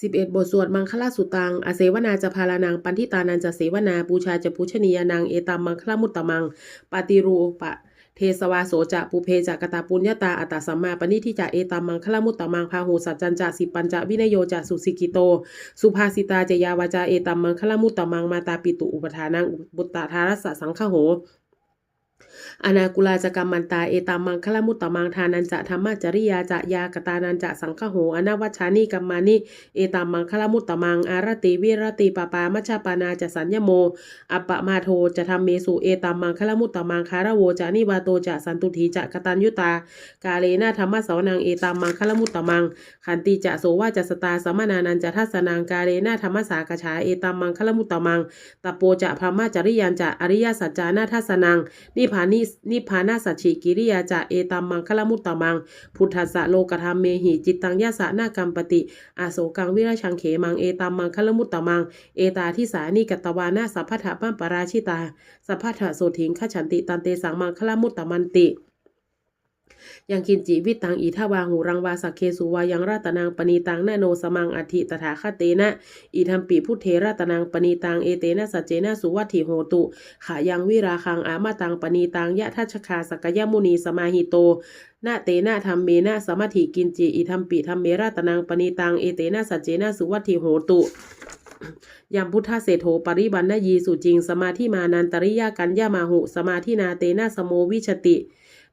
11 บทสวดมังคลาสุตัง อเสวนาจะพาลานังปันทิตานันจะเสวนาบูชาจะปูชนียานังเอตัมมังคลามุตตมัง ปาติรูปะ เทสวาโสจะปุเพจะกตาปุญญาตาอัตตสัมมาปณิทิจะเอตัมมังคลามุตตมังพาหูสัจจันจะสิปัญจะวินโยจะสุสิกิโต สุภาสิตาจะยาวาจาเอตัมมังคลามุตตมังมาตาปิตุอุปทานังบุตตาทารสสะสังฆโห อนากุลาจกรรมันตาเอตามังคละมุตตมังทานันจะธรรมจริยาจะยากตานันจะสังฆโหอนวัชชานิกัมมานิเอตามังคละมุตตมังอารติวิรติปปามัชฌปานาจะสัญญโมอัปปะมาโทจะทำเมสุเอตามังคละมุตตมังคารโวจะนิวาโตจะสันตุถีจะกตัญยุตา กาเลนะธรรมสาวนังเอตามังคละมุตตมังขันติจะโสวาจะสตาสมนานันจะทัสนังกาเลนะธรรมสากฉาเอตามังคละมุตตมังตะโปจะพรหมจริยันจะอริยสัจจานาทัสนังนิพานินิพพานาสัชิกิริยาจะเอตัมมังคลมุตตมัง พุทธัสสะโลกธรรมเมหิจิตตังยะสะนากรรมปติอาโศกังวิราชังเขมังเอตัมมังคลมุตตมัง เอตาทิสานิกัตวานาสัพพะทะปัมปราชิตา สัพพะทะโสถิงขฉันติตันเตสังมังคลมุตตมันติ ยังกินจิวิตังอีทาวาหูรังวาสักเคสุวายังราตนางปณีตังนาโนสมังอธิตถาคเตนะอีทัมปีพุทเทราตนางปณีตังเอเตนะสัจเจนะสุวัตถิโหตุขายังวิราคังอามาตังปณีตังยะทัชคาสกยมุนีสมาหิโตนาเตนะธรรมเมนะสมัติกินจิอีทัมปีธรรมเมราตนางปณีตังเอเตนะสัจเจนะสุวัตถิโหตุยามพุทธเศโธปริบันนยีสุจริง สมาธิมานันตริยากัญญามาหุ สมาธินาเตนะสโมวิชติ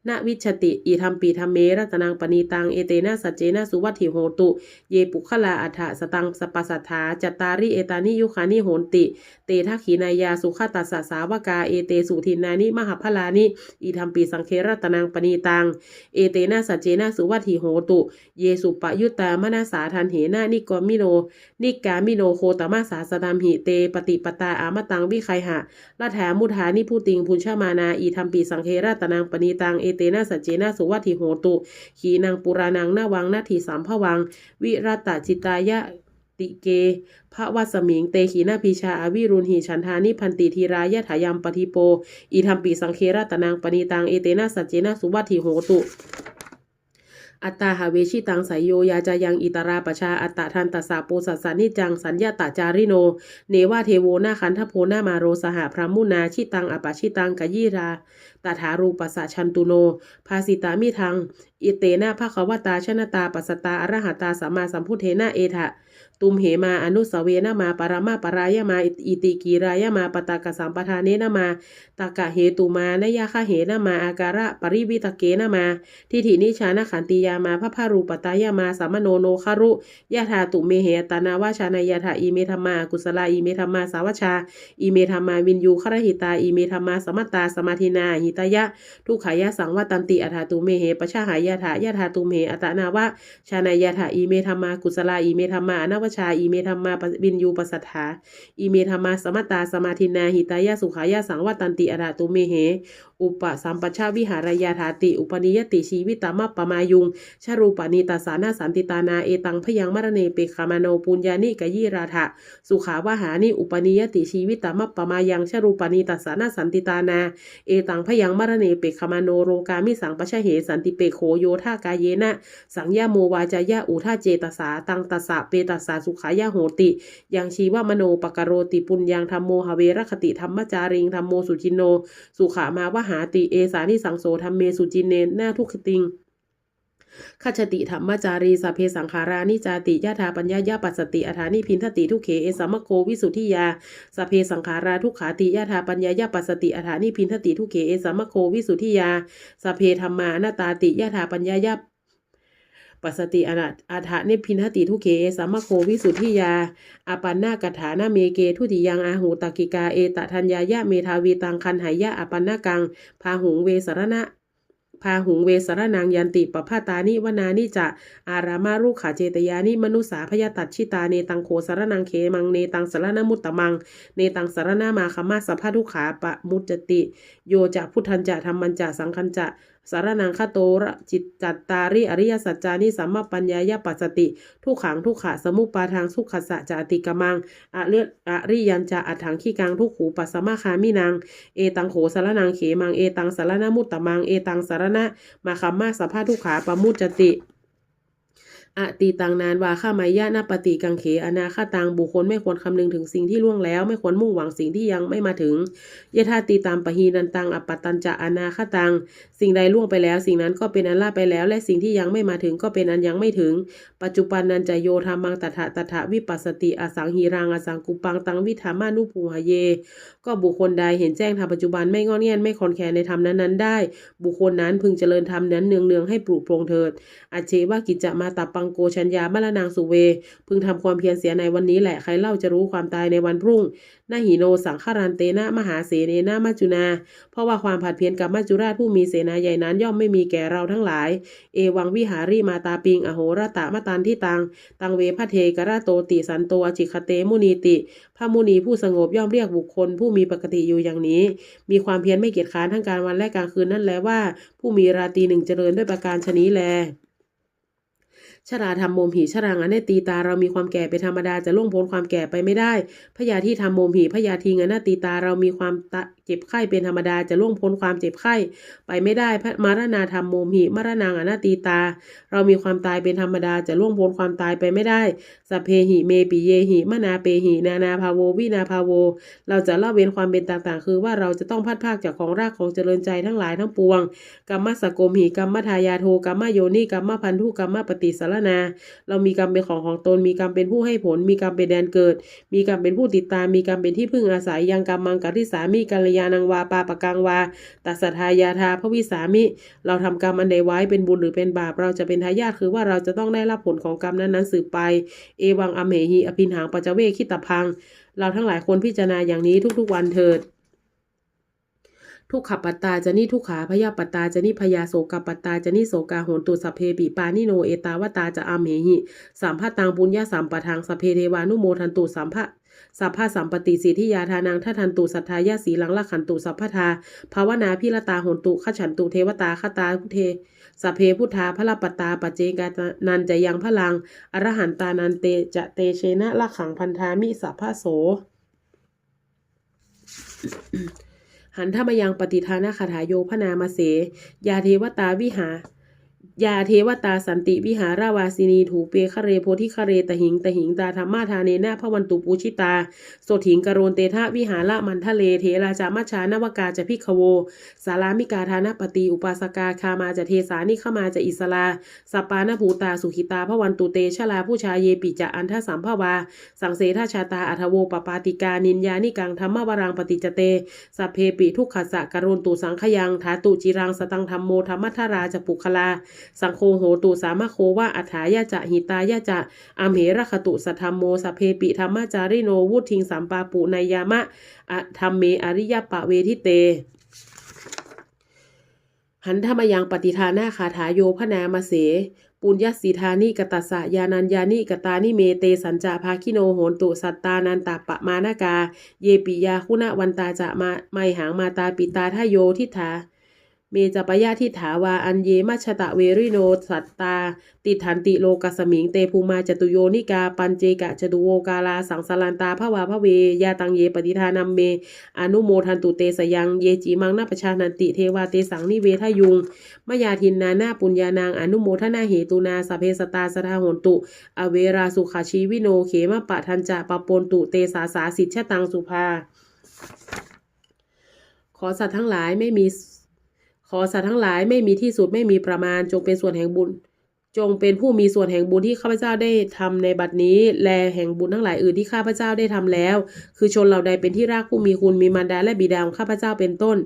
นาวิชติอีธรรมปีธรรมเมรัตนังปณีตังเอเตนะสัจเจนะสุวัติโหตุ เยปุคลาอัฏฐสตังสปัสสัทธาจตตาริเอตานิยุคานิโหนติ เตทักขีนายาสุขตัสสะสาวกาเอเตสุทินานิมหาพลานิอีธรรมปีสังเครัตนังปณีตังเอเตนะสัจเจนะสุวัติโหตุ เยสุปยุตตามนาสาทันเหนะนิกอมิโน นิกามิโนโคตมาสาสดามหิเตปฏิปตาอามตังวิไคหะรัฐามุทานิผู้ติงพุนชมานาอีธรรมปีสังเครัตนังปณีตังเอเตนะสัจเจนะสุวัติโหตุ ขีนางปุรานังนาวังนาทีสามพวัง วิรัตจิตายะติเกพระวัสมิง เตขีนาพิชาอาวิรุณหิฉันทานิพันติธีรายะถายามปฏิโป อีธรรมปีสังเครัตนางปณีตัง เอเตนะสัจเจนะสุวัติโหตุ อัตตาหาเวชิตังสายโยยาจายังอิตราปชาอัตตาทันตสาโปสัสานิจังสัญญาตาจาริโน เนวาเทโวนาคันทโพนามาโรสหพระมุนาชิตังอปาชิตังกยีราตถารูปัสสะชันตุโน ภาสิตามิทัง อิเตนะภควตาชนะตาปัสตาอรหัตาสัมมาสัมพุทเทนะเอทะตุมเหมาอนุสเวนะมาปรมาปรายมาอิติกีรายมาปตากสัมปทานเนนะมาตากะเหตุมานยาคาเหนะมาอาการะปริวิตเกนะมา ทิฏฐินิชานะขันติยามาพระพารูปตายามาสัมมโนโนคารุยะธาตุเมเหตานาวาชานายาธาอีเมธรรมา กุศลาอีเมธรรมาสาวชาอีเมธรรมาวินยูครหิตาอีเมธรรมาสมัตตาสมาธินาหิตายะ ทุกขายะสังวตันติอัฐาตุเมเหปชาหายาถายาธาตุเมอัตนาวะชานายาถาอีเมธรรมากุศลาอีเมธรรมาอนาวชาอีเมธรรมาวินยูปัสสัทธาอีเมธรรมาสมัตตาสมาธินาหิตายะสุขายะสังวตันติอัฏฐาตุเมเหอุปสัมปชาวิหารยาถาติ อุปนิยติชีวิตามัปปมายุงชรูปนิตาสานาสันติตานาเอตังพยังมรเนเปคามโนปุญญานิกยีราถะสุขาวหานิอุปนิยติชีวิตามัปปมายังชรูปนิตาสานาสันติตานา เอตังพยังมรเนเปคามโนโรกามิสังปชะเหสันติเปโขโยธากายเยนะ สังยาโมวาจายะอุทาเจตสาตังตสะเปตสาสุขายะโหติยังชีวมโนปกโรติปุญญังธรรมโมหเวรคติธรรมจาริงธรรมโมสุจินโน สุขามาวหาติเอสานิสังโสธรรมเมสุจินเนหน้าทุกขติง ขจติธรรมจารีสเพสังขารานิจาติยะธาปัญญายาปัสสติอาฐานิพินทติทุเขเอสัมมโควิสุทธิยาสเพสังขาราทุขาติยะธาปัญญายาปัสสติอาฐานิพินทติทุเขเอสัมมโควิสุทธิยาสเพธรรมานาตาติยะธาปัญญายาปัสติอนาอาถานิพินทติทุเขสัมมโควิสุทธิยาอาปันนากถานาเมเกทุติยังอาหูตกิกาเอตทัญญายะเมทาวีตังคันหายะอาปันนากังพาหุงเวสรณะ พาหุงเวสรนังยันติปภาตานิวนานิจะอารามารุขาเจตยานิมนุสาพยตัดชิตาเนตังโคสารนังเคมังเนตังสารณมุตตมัง เนตังสารนามาคมาสภาทุขาปะมุจจติ โยจะพุทธันจะธรรมันจะสังคันจะ สารนังคโตระจิตจัตตาริอริยสัจจานิสัมมาปัญญายปัสสติ ทุกขังทุกขะสมุปปาทางสุขสะจาติกมังอะเลือดอะริยันจะอัถังขี้กังทุกขูปัสมาคามินังเอตังโขสารนังเขมังเอตังสารนมุตตมังเอตังสารณะมาคัมมาสภาทุกขาปะมุจติ อติตังนานวาข้ามายะนาปฏิกังเขอนาคาตังบุคคลไม่ควรคำนึงถึงสิ่งที่ล่วงแล้ว ไม่ควรมุ่งหวังสิ่งที่ยังไม่มาถึงยะธาติตามปะหีนันตังอปตันจะอนาคาตัง สิ่งใดล่วงไปแล้ว สิ่งนั้นก็เป็นอันล่าไปแล้ว และสิ่งที่ยังไม่มาถึงก็เป็นอันยังไม่ถึง ปัจจุบันนันจะโยธามังตถะตถะวิปัสสติอสังหีรังอสังกุปังตังวิธามานุภูหะเย ก็บุคคลใดเห็นแจ้งธรรมปัจจุบันไม่งอนแง่นไม่คอนแคลนในธรรมนั้นๆได้ บุคคลนั้นพึงเจริญธรรมนั้นเนืองๆให้ปลูกโปรงเถิดอาเชวากิจจะมาตับปังโกชัญญามละนางสุเว พึงทำความเพียรเสียในวันนี้แหละใครเล่าจะรู้ความตายในวันพรุ่งนาหิโนสังฆารันเตนะมหาเสเนนะมัจจุนา เพราะว่าความผัดเพี้ยนกับมัจจุราชผู้มีเสนาใหญ่นั้นย่อมไม่มีแก่เราทั้งหลาย เอวังวิหารีมาตาปิง อโหรตะมะตันที่ตัง ตังเวพะเทกระโตติสันโตอจิคเตมุนีติ พระมุนีผู้สงบย่อมเรียกบุคคล ผู้มีปกติอยู่อย่างนี้ มีความเพียรไม่เกียจค้านทั้งการวันและกลางคืนนั่นและว่า ผู้มีราตรีหนึ่งเจริญด้วยประการชนี้แล ชราทำโมมหีชรังอเนตีตาเรามีความแก่เป็นธรรมดาจะล่วงพ้นความแก่ไปไม่ได้พยาที่ทำโมมหีพยาทีงอนาตีตาเรามีความตะเจ็บไข้เป็นธรรมดาจะล่วงพ้นความเจ็บไข้ ไปไม่ได้พระมารณาธรรมโมมหิมารณางอนาตีตา เรามีความตายเป็นธรรมดาจะล่วงพ้นความตายไปไม่ได้สเพหิเมปิเยหิมนาเปหินานาภาโววินาภาโว เราจะละเว้นความเป็นต่างๆ คือว่าเราจะต้องพัดภาคจากของรากของเจริญใจทั้งหลายทั้งปวงกรรมสกมหิกรรมทายาโทกรรมโยนิกรรมพันธุกรรมปฏิสารนา เรามีกรรมเป็นของของตนมีกรรมเป็นผู้ให้ผล มีกรรมเป็นแดนเกิด มีกรรมเป็นผู้ติดตามมีกรรมเป็นที่พึ่งอาศัยยังกรรมมังกริสามีกัลยาณังวาปาปะกังวาตัสทายาทาพระวิสามิ เราทำกรรมอันใดไว้เป็นบุญหรือเป็นบาป เราจะเป็นทายาทคือว่าเราจะต้องได้รับผลของกรรมนั้นๆสืบไป เอวังอเหหิอภินหังปัจเวคิตพัง เราทั้งหลายควรพิจารณาอย่างนี้ทุกๆวันเถิดทุกขปตาจะนี่ทุกขาพยาปตาจะนี่พยาโสกปตาจะนี่โสกาโหนตุสัพเพปิปานิโนเอตาวตาจะอามเหหิสามพะตังปุญญาสามปะทางสเพเทวานุโมทันตุสามพะ สัพพะสัมปติสิทธิยาทานังทัทันตุสัทธายาสีลังละขันตุสัพพทาภาวนาพิรตาโหนตุขฉันตุเทวตาคตาพุเทสัพเพพุทธาพระปตาปัจเจกานันจะยังพลังอรหันตานันเตจะเตเชนะละขังพันธามิสัพพะโสหันธมยังปฏิทานาคาถาโยพนามาเส ยาเทวตาวิหา ยาเทวตาสันติวิหาราวาสินีถูเปคะเรโพธิคะเรตหิงตหิงตาธรรมาทาเนนะพระวันตุปูชิตาโสถิงกโรนเตทะวิหาละมันทะเลเทราจามัชานวกาจะพิขโว สารามิกาธานปฏิอุปาสกาคามาจะเทสานิขมาจะอิสลาสปานภูตาสุขิตาพระวันตุเตชลาผู้ชายเยปิจะอันทสัมภวา สังเสทชาตาอัทโวปปาติกานินยานิกังธรรมวรังปฏิจเตสเพปิทุกขสะกรุณตุสังขยังถาตุจิรังสตังธรรมโมธรรมัทราจะปุคลาสังโฆโหตุสามะโคว่าอัฏฐายาจะหิตายาจะอัมเหรคตุสัทธรรมโมสเพปิธรรมจาริโนวุทิงสัมปาปุนายามะอะธรรมเมอริยปะเวทิเตหันธรรมยังปฏิทานาคาถาโยพนามาเส ปุญญสีธานิกตัสะยานัญญานิกตานิเมเตสัญจาภาคิโนโหนตุสัตตานันตาปะมานากา เยปิยาคุณวันตาจะมาไมหังมาตาปิตาทาโยทิฐา เมจปยาทิถาวา อันเยมัชตะเวริโน สัตตา ติทันติโลกัสมิง เตภูมาจตุโยนิกา ปัญเจกะจตุโวกาลา สังสลันตาภวาพระเวยาตังเยปฏิทานัมเม อนุโมทันตุเตสยัง เยจิมังนาประชานันติเทวาเตสังนิเวทยุง มยาทินนานาปุญญานาง อนุโมทนาเหตุนาสเพสตาสทาหนตุ อเวราสุขาชีวิโน เขมปะทันจะปะปนตุเตสาสาสิทชตังสุภา ขอสัตว์ทั้งหลายไม่มี ขอสัตว์ทั้งหลายไม่มีที่สุดไม่มีประมาณจงเป็นส่วนแห่งบุญ จงเป็นผู้มีส่วนแห่งบุญที่ข้าพเจ้าได้ทำในบัดนี้ แลแห่งบุญทั้งหลายอื่นที่ข้าพเจ้าได้ทำแล้ว คือชนเหล่าใดเป็นที่รักผู้มีคุณมีมารดาและบิดาของข้าพเจ้าเป็นต้น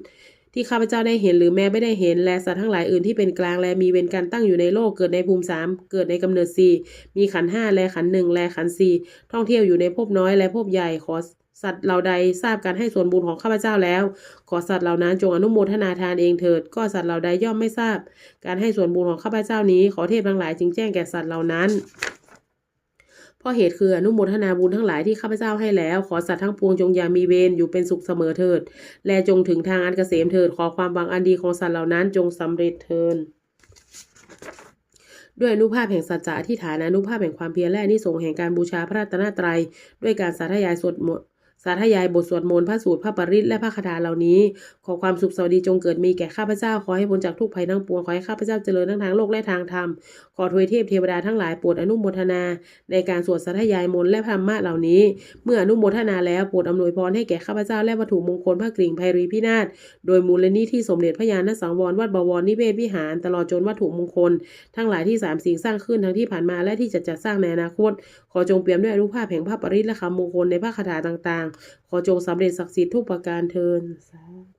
ที่ข้าพเจ้าได้เห็นหรือแม้ไม่ได้เห็น และสัตว์ทั้งหลายอื่นที่เป็นกลางและมีเวรการตั้งอยู่ในโลกเกิดในภูมิสามเกิดในกำเนิดสี่มีขันห้าและขันหนึ่งและขันสี่ท่องเที่ยวอยู่ในภพน้อยและภพใหญ่ขอ สัตว์เหล่าใดทราบการให้ส่วนบุญของข้าพเจ้าแล้ว ขอสัตว์เหล่านั้นจงอนุโมทนาทานเองเถิด ก็สัตว์เหล่าใดย่อมไม่ทราบ การให้ส่วนบุญของข้าพเจ้านี้ ขอเทพทั้งหลายจึงแจ้งแก่สัตว์เหล่านั้นเพราะเหตุคืออนุโมทนาบุญทั้งหลายที่ข้าพเจ้าให้แล้ว ขอสัตว์ทั้งปวงจงอย่ามีเวรอยู่เป็นสุขเสมอเถิด และจงถึงทางอันเกษมเถิด ขอความบางอันดีของสัตว์เหล่านั้นจงสำเร็จเถิดด้วยอนุภาพแห่งสัจจะอธิษฐานอนุภาพแห่งความเพียรและนิสงแห่งการบูชาพระรัตนตรัย ด้วยการสาธยายสวดมนต์ สาธยายบทสวดมนต์พระสูตรพระปริตรและพระคาถาเหล่านี้ ขอความสุขสวัสดีจงเกิดมีแก่ข้าพเจ้า ขอให้พ้นจากทุกภัยทั้งปวง ขอให้ข้าพเจ้าเจริญทั้งทางโลกและทางธรรม ขอทวยเทพเทวดาทั้งหลายโปรดอนุโมทนา ในการสวดสาธยายมนต์และธรรมะเหล่านี้ เมื่ออนุโมทนาแล้วโปรดอำนวยพรให้แก่ข้าพเจ้าและวัตถุมงคลพระกริ่งไพรีพินาศ โดยมูลนิธิสมเด็จพระญาณสังวรวัดบวรนิเวศวิหาร ตลอดจนวัตถุมงคล ทั้งหลายที่สามสิ่งสร้างขึ้นทั้งที่ผ่านมาและที่จะจัดสร้างในอนาคต ขอจงเปี่ยมด้วยอนุภาพแห่งพระปริตรและคำมงคลในพระคาถาต่างขอจงสำเร็จศักดิ์สิทธิ์ทุกประการเทินสาธุ